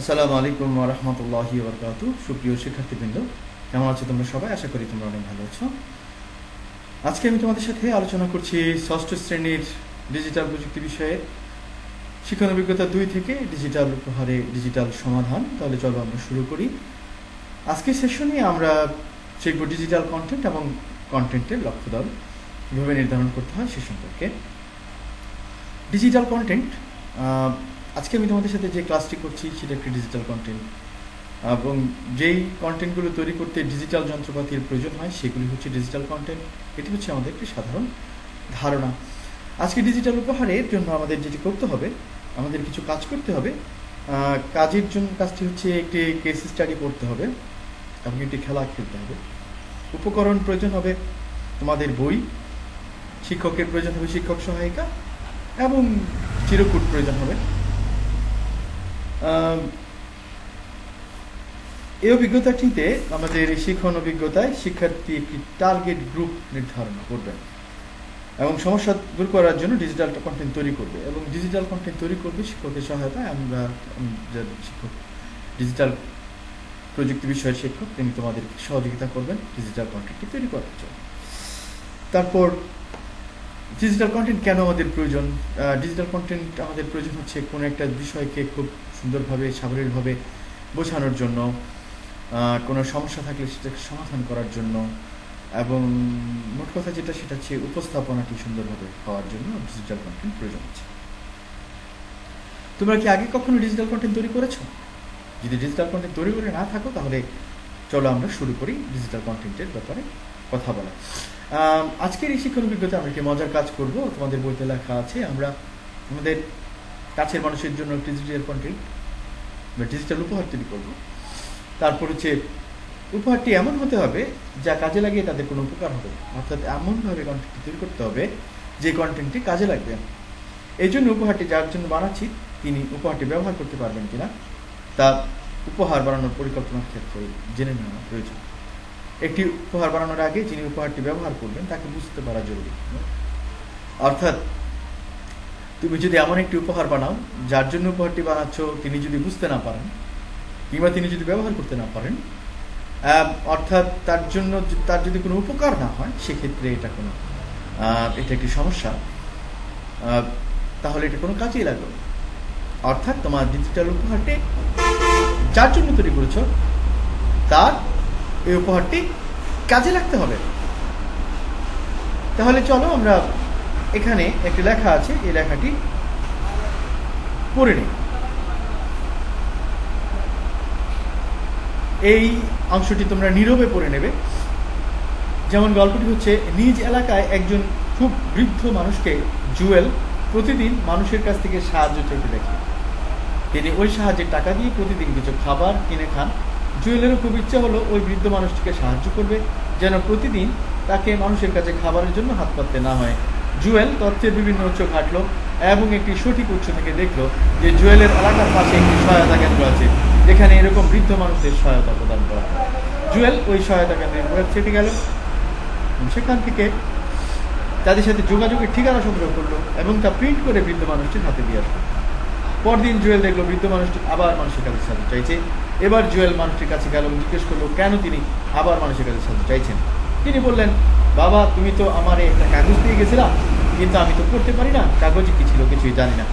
আসসালামু আলাইকুম রহমতুল্লাহি বরকাতু। সুপ্রিয় শিক্ষার্থীবৃন্দ, কেমন আছো তোমরা সবাই? আশা করি তোমরা অনেক ভালো আছো। আজকে আমি তোমাদের সাথে আলোচনা করছি ষষ্ঠ শ্রেণির ডিজিটাল প্রযুক্তি বিষয়ে। শিক্ষণ অভিজ্ঞতা দুই থেকে ডিজিটাল উপহারে ডিজিটাল সমাধান। তাহলে চলো আমরা শুরু করি। আজকের সেশনে আমরা শিখব ডিজিটাল কন্টেন্ট এবং কন্টেন্টের লক্ষ্যদল। কীভাবে নির্ধারণ করতে হয় সে সম্পর্কে ডিজিটাল কন্টেন্ট আজকে আমি তোমাদের সাথে যে ক্লাসটি করছি, সেটা একটি ডিজিটাল কন্টেন্ট এবং যেই কন্টেন্টগুলো তৈরি করতে ডিজিটাল যন্ত্রপাতির প্রয়োজন হয়, সেগুলি হচ্ছে ডিজিটাল কন্টেন্ট এটি হচ্ছে আমাদের একটি সাধারণ ধারণা। আজকে ডিজিটাল উপহারের জন্য আমাদের যেটি করতে হবে, আমাদের কিছু কাজ করতে হবে। কাজের জন্য কাজটি হচ্ছে একটি কেস স্টাডি করতে হবে, এবং একটি খেলা খেলতে হবে। উপকরণ প্রয়োজন হবে তোমাদের বই, শিক্ষকের প্রয়োজন হবে শিক্ষক সহায়িকা, এবং চিরকুট প্রয়োজন হবে। এই অভিজ্ঞতাটিতে আমাদের শিক্ষণ অভিজ্ঞতায় শিক্ষার্থী একটি টার্গেট গ্রুপ নির্ধারণ করবেন এবং সমস্যা দূর করার জন্য ডিজিটাল কন্টেন্ট তৈরি করবে এবং ডিজিটাল কন্টেন্ট তৈরি করবে শিক্ষকের সহায়তায় আমরা শিক্ষক ডিজিটাল প্রযুক্তি বিষয়ের শিক্ষক, তিনি তোমাদের সহযোগিতা করবেন ডিজিটাল কন্টেন্টটি তৈরি করার জন্য। তারপর ডিজিটাল কন্টেন্ট কেন আমাদের প্রয়োজন? ডিজিটাল কন্টেন্ট আমাদের প্রয়োজন হচ্ছে কোনো একটা বিষয়কে খুব সুন্দরভাবে, সাবলীলভাবে বোঝানোর জন্য কোনো সমস্যা থাকলে সেটাকে সমাধান করার জন্য এবং মোট কথা যেটা সেটা হচ্ছে উপস্থাপনাটি সুন্দরভাবে হওয়ার জন্য ডিজিটাল কন্টেন্ট প্রয়োজন হচ্ছে। তোমরা কি আগে কখনো ডিজিটাল কন্টেন্ট তৈরি করেছ? যদি ডিজিটাল কন্টেন্ট তৈরি করে না থাকো তাহলে চলো আমরা শুরু করি ডিজিটাল কন্টেন্টের ব্যাপারে। কথা বলা। আজকের এই শিক্ষণ অভিজ্ঞতা আমরা একটি মজার কাজ করব। তোমাদের বইতে লেখা আছে, আমরা আমাদের কাছের মানুষের জন্য ডিজিটাল কন্টেন্ট বা ডিজিটাল উপহার তৈরি করব। তারপর হচ্ছে, উপহারটি এমন হতে হবে যা কাজে লাগিয়ে তাদের কোনো উপকার হবে অর্থাৎ এমনভাবে কন্টেন্টটি তৈরি করতে হবে যে কন্টেন্টটি কাজে লাগবে এই জন্য উপহারটি যার জন্য বানাচ্ছি, তিনি উপহারটি ব্যবহার করতে পারবেন কিনা তা উপহার বানানোর পরিকল্পনার ক্ষেত্রে জেনে নেওয়া প্রয়োজন। একটি উপহার বানানোর আগে যিনি উপহারটি ব্যবহার করবেন, তাকে বুঝতে পারা জরুরি। অর্থাৎ, তুমি যদি এমন একটি উপহার বানাও, যার জন্য উপহারটি বানাচ্ছ, তিনি যদি বুঝতে না পারেন, কিংবা তিনি যদি ব্যবহার করতে না পারেন অর্থাৎ তার জন্য তার যদি কোনো উপকার না হয়, সেক্ষেত্রে এটা কোনো এটা একটি সমস্যা। তাহলে এটা কোনো কাজেই লাগবে অর্থাৎ তোমার ডিজিটাল উপহারটি যার জন্য তৈরি করেছ, তার এই উপহারটি কাজে লাগতে হবে। তাহলে চলো আমরা এখানে একটি লেখা আছে, এই লেখাটি পড়ে নিই। এই অংশটি তোমরা নীরবে পড়ে নেবে। যেমন গল্পটি হচ্ছে, নিজ এলাকায় একজন খুব বৃদ্ধ মানুষকে জুয়েল প্রতিদিন মানুষের কাছ থেকে সাহায্য চাইতে দেখে। তিনি ওই সাহায্যের টাকা দিয়ে প্রতিদিন কিছু খাবার কিনে খান। জুয়েলেরও খুব ইচ্ছা হলো ওই বৃদ্ধ মানুষটিকে সাহায্য করবে, যেন প্রতিদিন তাকে মানুষের কাছে খাবারের জন্য হাত পাততে না হয়। জুয়েল তথ্যের বিভিন্ন উৎস ঘাটল এবং একটি সঠিক উৎস থেকে দেখল যে জুয়েলের এলাকার পাশে একটি সহায়তা কেন্দ্র আছে, যেখানে এরকম বৃদ্ধ মানুষদের সহায়তা প্রদান করা হয়। জুয়েল ওই সহায়তা কেন্দ্রের ওয়েবসাইটে গেল। সেখান থেকে তাদের সাথে যোগাযোগের ঠিকানা সংগ্রহ করল এবং তা প্রিন্ট করে বৃদ্ধ মানুষটির হাতে দিয়ে আসলো। পরদিন জুয়েল দেখল বৃদ্ধ মানুষটি আবার মানুষের কাছে সাহায্য চাইছে। এবার জুয়েল মানুষটির কাছে গেল জিজ্ঞেস করল, কেন তিনি আবার মানুষের কাছে সাহায্য চাইছেন? তিনি বললেন, বাবা, তুমি তো আমার একটা কাগজ দিয়ে গেছিলা, কিন্তু আমি তো পড়তে পারি না, কাগজে কি ছিল কিছুই জানি না।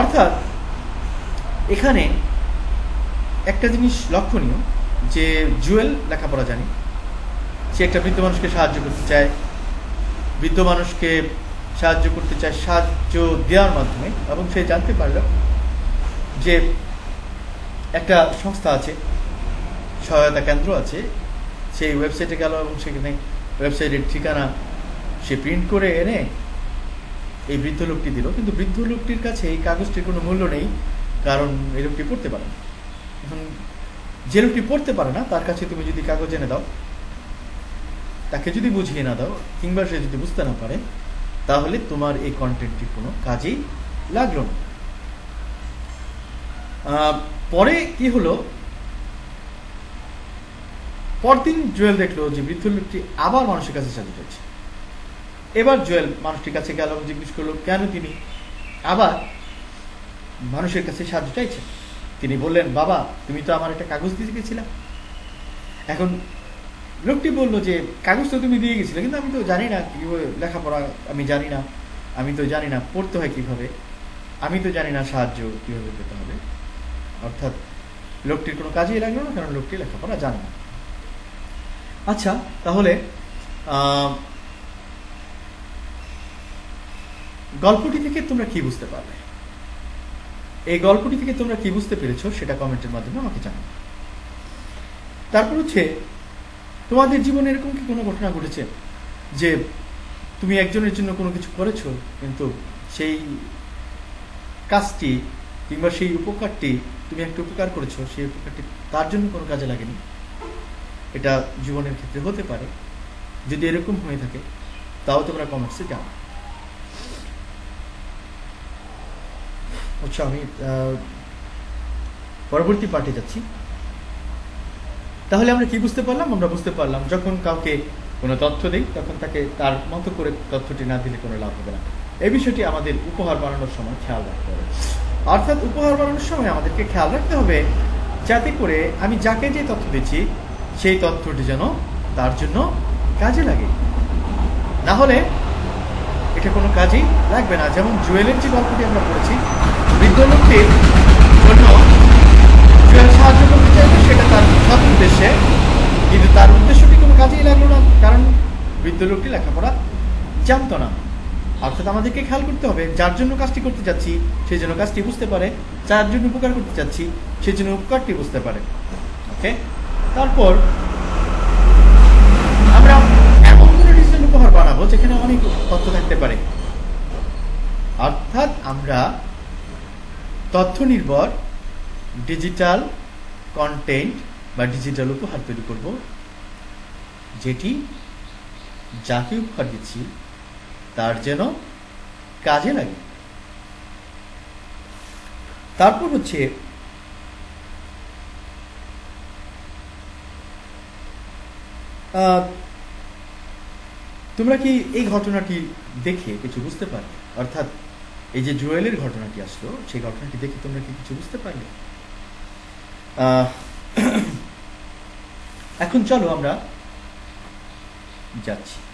অর্থাৎ, এখানে একটা জিনিস লক্ষণীয় যে জুয়েল লেখাপড়া জানি। সে একটা বৃদ্ধ মানুষকে সাহায্য করতে চায়। বৃদ্ধ মানুষকে সাহায্য করতে চায়, সাহায্য দেওয়ার মাধ্যমে এবং সে জানতে পারল যে একটা সংস্থা আছে, সহায়তা কেন্দ্র আছে, সেই ওয়েবসাইটে গেল এবং সেখানে ওয়েবসাইটের ঠিকানা সে প্রিন্ট করে এনে এই বৃদ্ধ লোকটি দিল। কিন্তু বৃদ্ধ লোকটির কাছে এই কাগজটির কোনো মূল্য নেই, কারণ এই লোকটি পড়তে পারে না। এখন যে লোকটি পড়তে পারে না, তার কাছে তুমি যদি কাগজ এনে দাও, তাকে যদি বুঝিয়ে না দাও, কিংবা সে যদি বুঝতে না পারে, তাহলে তোমার এই কন্টেন্টটি কোনো কাজেই লাগল না। পরে কি হলো? পরদিন জুয়েল দেখল যে বৃদ্ধ লোকটি আবার মানুষের কাছে সাহায্য চাইছে এবার জুয়েল মানুষটির কাছে গেল জিজ্ঞেস করল, কেন তিনি আবার মানুষের কাছে সাহায্য চাইছেন? তিনি বললেন, বাবা, তুমি তো আমার একটা কাগজ দিয়ে গেছিলা। এখন লোকটি বলল যে, কাগজ তো তুমি দিয়ে গেছিলে, কিন্তু আমি তো জানি না কীভাবে লেখাপড়া, আমি জানি না, আমি তো জানি না, পড়তে হয় কীভাবে? আমি তো জানি না সাহায্য কীভাবে পেতে হবে। অর্থাৎ লোকটির কোনো কাজেই লাগল না, কারণ লোকটি লেখাপড়া জানে না। আচ্ছা তাহলে গল্পটি থেকে তোমরা কি বুঝতে পারলে? এই গল্পটি থেকে তোমরা কি বুঝতে পেরেছ সেটা কমেন্টের মাধ্যমে আমাকে জানাও। তারপর হচ্ছে, তোমাদের জীবনে এরকম কি কোনো ঘটনা ঘটেছে যে তুমি একজনের জন্য কোনো কিছু করেছ, কিন্তু সেই কাজটি কিংবা সেই উপকারটি তুমি একটা উপকার করেছ, সেই উপকারটি তার জন্য কোনো কাজে লাগেনি? এটা জীবনের ক্ষেত্রে হতে পারে। যদি এরকম হয়ে থাকে, তাও তোমরা কমেন্টসে জানো আচ্ছা আমি পরবর্তী পার্টে যাচ্ছি। তাহলে আমরা কি বুঝতে পারলাম? আমরা বুঝতে পারলাম, যখন কাউকে কোনো তথ্য দেই, তখন তাকে তার মতো করে তথ্যটি না দিলে কোনো লাভ হবে না। এই বিষয়টি আমাদের উপহার বানানোর সময় খেয়াল রাখতে হবে। অর্থাৎ উপহার বানানোর সময় আমাদেরকে খেয়াল রাখতে হবে যাতে করে আমি যাকে যে তথ্য দিচ্ছি, সেই তথ্যটি যেন তার জন্য কাজে লাগে। না হলে এটা কোনো কাজেই লাগবে না। যেমন জুয়েলের যে গল্পটি আমরা পড়েছি, বৃদ্ধ লোকটির জন্য জুয়েল সাহায্য করতে চাইবে, সেটা তার সৎ উদ্দেশ্যে। কিন্তু তার উদ্দেশ্যটি কোনো কাজেই লাগল না, কারণ বৃদ্ধ লোকটি লেখাপড়া জানতো না। অর্থাৎ আমাদেরকে খেয়াল করতে হবে। যার জন্য কাজটি করতে যাচ্ছি সেই জন্য কাজটি বুঝতে পারে। যার জন্য উপকার করতে চাচ্ছি সেই জন্য উপকারটি বুঝতে পারে। ওকে তারপর আমরা এমন কোনো ডিজিটাল উপহার বানাবো যেখানে অনেক তথ্য থাকতে পারে। অর্থাৎ আমরা তথ্য নির্ভর ডিজিটাল কন্টেন্ট বা ডিজিটাল উপহার তৈরি করব, যেটি যাকে উপহার দিচ্ছি তার যেন কাজে লাগে। তারপর হচ্ছে তোমরা কি এই ঘটনাটি দেখে কিছু বুঝতে পারলে? অর্থাৎ এই যে জুয়েলের ঘটনাটি আসলো, সেই ঘটনাটি দেখে তোমরা কি কিছু বুঝতে পারলে? এখন চলো আমরা যাচ্ছি।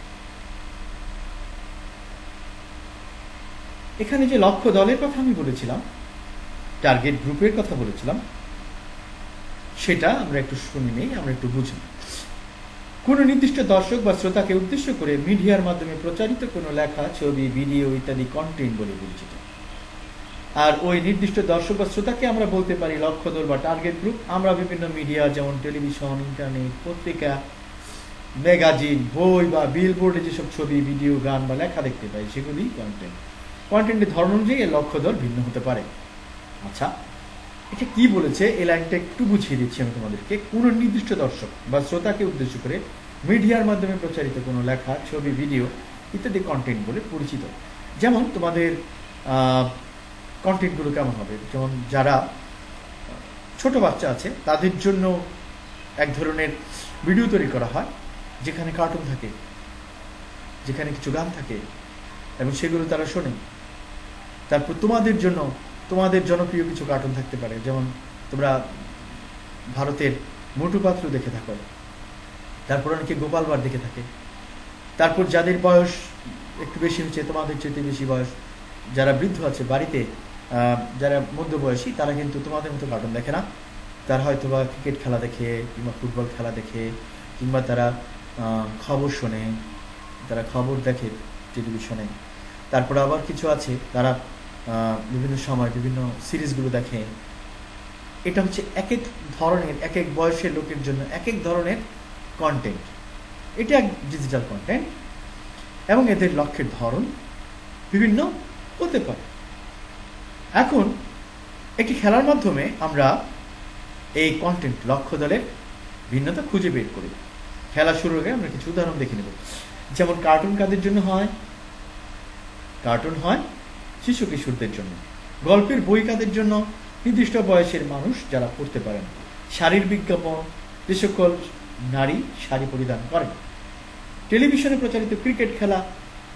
এখানে যে লক্ষ্য দলের কথা আমি বলেছিলাম টার্গেট গ্রুপের কথা বলেছিলাম, সেটা আমরা একটু শুনে নেই, আমরা একটু বুঝি কোনো নির্দিষ্ট দর্শক বা শ্রোতাকে উদ্দেশ্য করে মিডিয়ার মাধ্যমে প্রচারিত কোনো লেখা, ছবি ভিডিও ইত্যাদি কন্টেন্ট বলে পরিচিত। আর ওই নির্দিষ্ট দর্শক বা শ্রোতাকে আমরা বলতে পারি লক্ষ্য দল বা টার্গেট গ্রুপ আমরা বিভিন্ন মিডিয়া যেমন টেলিভিশন ইন্টারনেট পত্রিকা ম্যাগাজিন বই বা বিলবোর্ডে যেসব ছবি ভিডিও গান বা লেখা দেখতে পাই, সেগুলি কন্টেন্ট কন্টেন্টের ধরন অনুযায়ী এর লক্ষ্য দল ভিন্ন হতে পারে। আচ্ছা এটা কি বলেছে? এই লাইনটা একটু বুঝিয়ে দিচ্ছি আমি তোমাদেরকে। কোন নির্দিষ্ট দর্শক বা শ্রোতাকে উদ্দেশ্য করে মিডিয়ার মাধ্যমে প্রচারিত কোনো লেখা, ছবি, ভিডিও ইত্যাদি কন্টেন্ট বলে পরিচিত। যেমন তোমাদের কন্টেন্টগুলো কেমন হবে? যেমন যারা ছোট বাচ্চা আছে, তাদের জন্য এক ধরনের ভিডিও তৈরি করা হয়, যেখানে কার্টুন থাকে, যেখানে কিছু গান থাকে, এবং সেগুলো তারা শোনে। তারপর তোমাদের জন্য, তোমাদের জনপ্রিয় কিছু কার্টুন থাকতে পারে, যেমন তোমরা ভারতের মোটু পাত্র দেখে থাকো, তারপর অনেকে গোপাল ভাঁড় দেখে থাকে, তারপর যাদের বয়স একটু বেশি হচ্ছে, তোমাদের চেয়ে বেশি বয়স, যারা বৃদ্ধ আছে বাড়িতে যারা মধ্যবয়সী, তারা কিন্তু তোমাদের মতো কার্টুন দেখে না। তারা হয়তো বা ক্রিকেট খেলা দেখে, কিংবা ফুটবল খেলা দেখে, কিংবা তারা খবর শোনে, তারা খবর দেখে টেলিভিশনে। তারপর আবার কিছু আছে, তারা বিভিন্ন সময় বিভিন্ন সিরিজগুলো দেখে। এটা হচ্ছে এক এক ধরনের এক এক বয়সের লোকের জন্য এক এক ধরনের কন্টেন্ট এটা এক ডিজিটাল কন্টেন্ট এবং এদের লক্ষ্যের ধরন বিভিন্ন হতে পারে। এখন, একটি খেলার মাধ্যমে আমরা এই কন্টেন্ট লক্ষ্য দলের ভিন্নতা খুঁজে বের করি। খেলা শুরুর আগে আমরা কিছু উদাহরণ দেখে নেব। যেমন কার্টুন কাদের জন্য হয়? কার্টুন হয় শিশু কিশোরদের জন্য। গল্পের বই কাদের জন্য? নির্দিষ্ট বয়সের মানুষ যারা পড়তে পারেন। শাড়ির বিজ্ঞাপন যে সকল নারী শাড়ি পরিধান করেন। টেলিভিশনে প্রচারিত ক্রিকেট খেলা,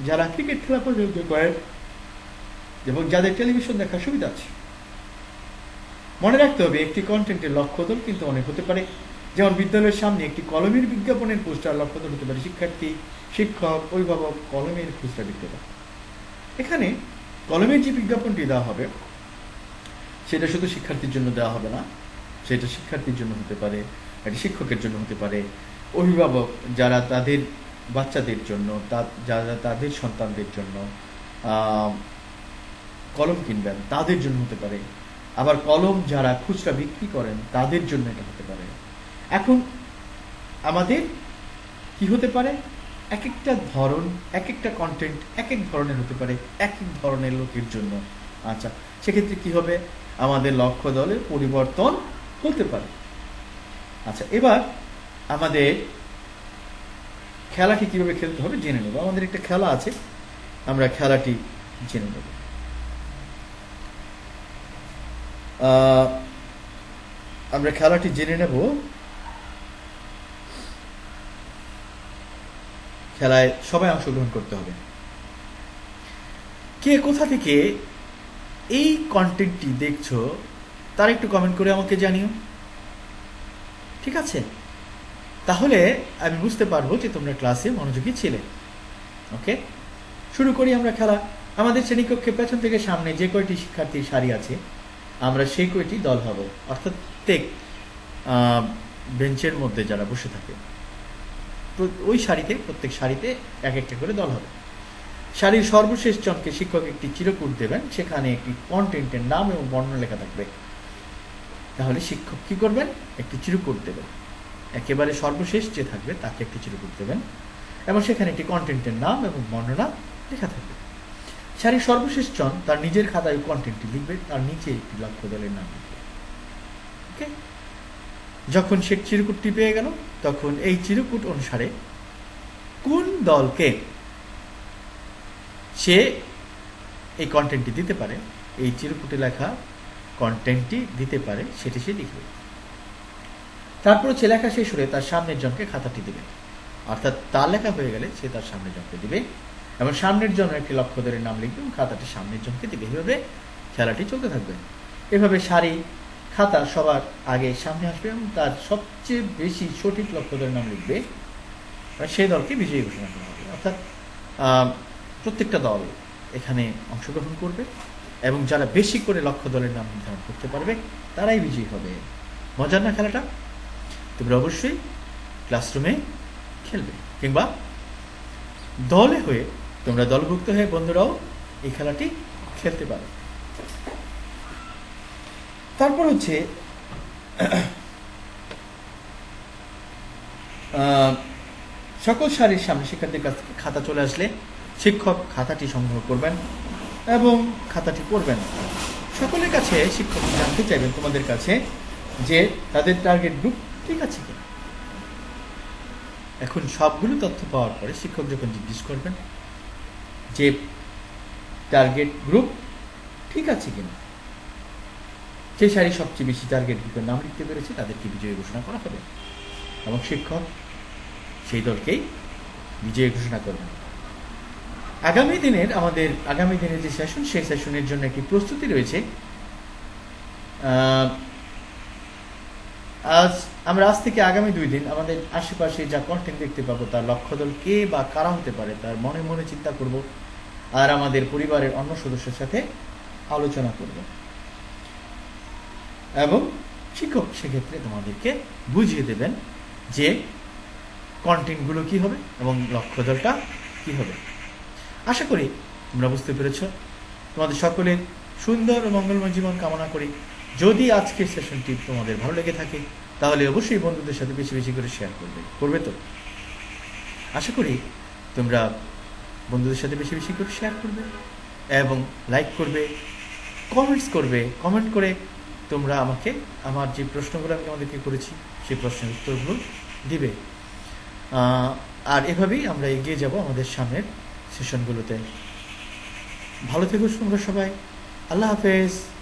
যারা ক্রিকেট খেলা পর্যন্ত করেন এবং যাদের টেলিভিশন দেখার সুবিধা আছে। মনে রাখতে হবে, একটি কন্টেন্টের লক্ষ্যদল কিন্তু অনেক হতে পারে। যেমন বিদ্যালয়ের সামনে একটি কলমের বিজ্ঞাপনের পোস্টার লক্ষ্যদল হতে পারে। শিক্ষার্থী, শিক্ষক, অভিভাবক, কলমের খুচরা বিক্রেতা। এখানে কলমের যে বিজ্ঞাপনটি দেওয়া হবে, সেটা শুধু শিক্ষার্থীর জন্য দেওয়া হবে না, সেটা শিক্ষার্থীর জন্য হতে পারে এটি শিক্ষকের জন্য হতে পারে, অভিভাবক যারা তাদের বাচ্চাদের জন্য, তা- যারা তাদের সন্তানদের জন্য কলম কিনবেন, তাদের জন্য হতে পারে। আবার কলম যারা খুচরা বিক্রি করেন, তাদের জন্য এটা হতে পারে। এখন আমাদের কি হতে পারে? এক একটা ধরন এক একটা কন্টেন্ট এক এক ধরনের হতে পারে এক এক ধরনের লোকের জন্য। আচ্ছা সেক্ষেত্রে কি হবে? আমাদের লক্ষ্য দলের পরিবর্তন হতে পারে। আচ্ছা এবার আমাদের খেলাটি কীভাবে খেলতে হবে জেনে নেব। আমাদের একটা খেলা আছে, আমরা খেলাটি জেনে নেব। আমরা খেলাটি জেনে নেব। খেলায় সবাই অংশগ্রহণ করতে হবে। কে কোথা থেকে এই কন্টেন্টটি দেখছ, তার একটু কমেন্ট করে আমাকে জানিও। ঠিক আছে? তাহলে আমি বুঝতে পারব যে তোমরা ক্লাসে মনোযোগী ছিলে। ওকে শুরু করি আমরা খেলা। আমাদের শ্রেণীকক্ষে পেছন থেকে সামনে যে কয়টি শিক্ষার্থীর সারি আছে, আমরা সেই কয়টি দল হব। অর্থাৎ প্রত্যেক বেঞ্চের মধ্যে যারা বসে থাকে। ওই সারিতে, প্রত্যেক সারিতে এক একটা করে দল হবে। সারির সর্বশেষ জনকে শিক্ষক একটি চিরকুট দেবেন, সেখানে একটি কন্টেন্টের নাম এবং বর্ণনা লেখা থাকবে। তাহলে শিক্ষক কি করবেন? একটি চিরকুট দেবেন। একেবারে সর্বশেষ যে থাকবে, তাকে একটি চিরকুট দেবেন। এবং সেখানে একটি কন্টেন্টের নাম এবং বর্ণনা লেখা থাকবে। সারির সর্বশেষ জন তার নিজের খাতায় কন্টেন্টটি লিখবে, তার নিচে একটি লক্ষ্য দলের নাম লিখবে। ওকে যখন সে চিরকুটটি পেয়ে গেল, তখন এই চিরকুট অনুসারে কোন দলকে সে এই কন্টেন্টটি দিতে পারে, এই চিরকুটে লেখা কন্টেন্টটি দিতে পারে, সেটি সে লিখবে। তারপর সে লেখা শেষ হলে তার সামনের জনকে খাতাটি দেবে। অর্থাৎ তার লেখা হয়ে গেলে সে তার সামনের জনকে দিবে এবং সামনের জন একটি লক্ষ্য ধরে নাম লিখবে এবং খাতাটি সামনের জনকে দিবে। এভাবে খেলাটি চলতে থাকবে। এভাবে সারি খাতা সবার আগে সামনে আসবে এবং তার সবচেয়ে বেশি সঠিক লক্ষ্য ধরে নাম লিখবে। সেই দলকে বিজয়ী ঘোষণা করা হবে। অর্থাৎ প্রত্যেকটা দল এখানে অংশগ্রহণ করবে এবং যারা বেশি করে লক্ষ্য দলের নাম নির্ধারণ করতে পারবে, তারাই বিজয়ী হবে। মজার না খেলাটা? তোমরা অবশ্যই ক্লাসরুমে খেলবে। কিংবা দলে হয়ে তোমরা দলভুক্ত হয়ে বন্ধুরাও এই খেলাটি খেলতে পারো। তারপর হচ্ছে সকল সারির সামনে শিক্ষার্থীর কাছ থেকে খাতা চলে আসলে শিক্ষক খাতাটি সংগ্রহ করবেন এবং খাতাটি পড়বেন। সকলের কাছে শিক্ষক জানতে চাইবেন তোমাদের কাছে যে তাদের টার্গেট গ্রুপ ঠিক আছে কিনা। এখন সবগুলো তথ্য পাওয়ার পরে শিক্ষক যখন জিজ্ঞেস করবেন যে টার্গেট গ্রুপ ঠিক আছে কিনা যে সারি সবচেয়ে বেশি টার্গেট গ্রুপের নাম লিখতে পেরেছে, তাদেরকে বিজয়ী ঘোষণা করা হবে। এবং শিক্ষক সেই দলকেই বিজয়ী ঘোষণা করবেন। আগামী দিনের আমাদের, আগামী দিনের যে সেশন সেই সেশনের জন্য একটি প্রস্তুতি রয়েছে। আজ আমরা, আজ থেকে আগামী দুই দিন আমাদের আশেপাশে যা কন্টেন্ট দেখতে পাবো, তার লক্ষ্য দল কে বা কারা হতে পারে, তার মনে মনে চিন্তা করব। আর আমাদের পরিবারের অন্য সদস্যের সাথে আলোচনা করব। এবং শিক্ষক সেক্ষেত্রে তোমাদেরকে বুঝিয়ে দেবেন যে কন্টেন্টগুলো কি হবে এবং লক্ষ্য দলটা কি হবে। আশা করি তোমরা বুঝতে পেরেছ। তোমাদের সকলের সুন্দর ও মঙ্গলময় জীবন কামনা করি। যদি আজকের সেশনটি তোমাদের ভালো লেগে থাকে, তাহলে অবশ্যই বন্ধুদের সাথে বেশি বেশি করে শেয়ার করবে। করবে তো? আশা করি তোমরা বন্ধুদের সাথে বেশি বেশি করে শেয়ার করবে এবং লাইক করবে কমেন্টস করবে কমেন্ট করে তোমরা আমাকে, আমার যে প্রশ্নগুলো আমি তোমাদেরকে করেছি, সেই প্রশ্নের উত্তরগুলো দিবে। আর এভাবেই আমরা এগিয়ে যাব আমাদের সামনের সেশনগুলোতে। ভালো থেকো তোমরা সবাই। আল্লাহ হাফেজ।